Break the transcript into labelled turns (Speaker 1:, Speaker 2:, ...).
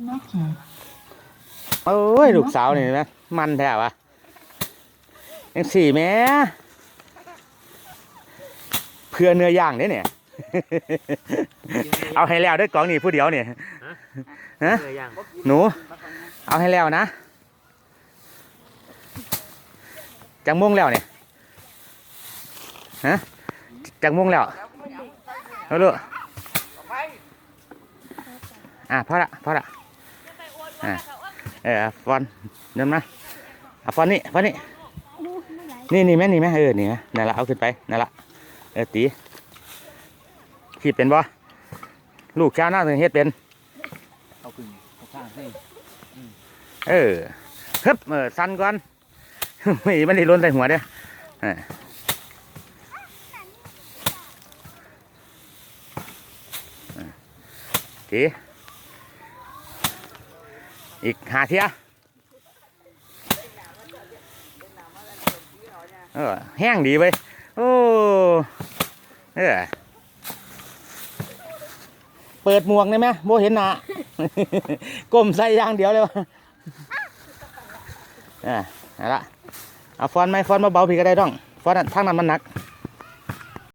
Speaker 1: Connected.
Speaker 2: โอ้ยลูกสาวนี่เห็นะมันแท้วะยังสี่แม่เพื่อเนื้อย่างเด้เนี่ย เอาให้แล้วได้อกล่องนี่ผู้เดียวเนี่ยฮะ
Speaker 3: เนื้อย่าง
Speaker 2: หนู เอาให้แล้วนะจังม่วงแล้วเนี่ยฮะจังม่วงแล้วเอาลูกอะพอละพอละ อะเออฟอนเดินมาเอาฟอนนี่ฟอนนี่นี่นี่แม่นี่แม่เออนี่แม่นั่นละเอาขึ้นไปนั่นละเออตีขีดเป็นบ่ลูกชาวนาถึงเฮ็ดเป็น
Speaker 3: เอาขึ้นเอาข้างให้
Speaker 2: เออฮึบเออสั่นก่อนไม่ไมันได้ล้นใส่หัวเด้อเออเออทีอีกหาเทียเออแห้งดีเว้ยโอ้เออเปิดหมวกได้ไหมโบเห็นหนาก้มใส่อย่างเดียวเลยวะอ่าเอาละเอาฟอนต์ไหมฟอนต์มาเบาพี่ก็ได้ต้องฟอนต์นั้นทางนั้นมันหนัก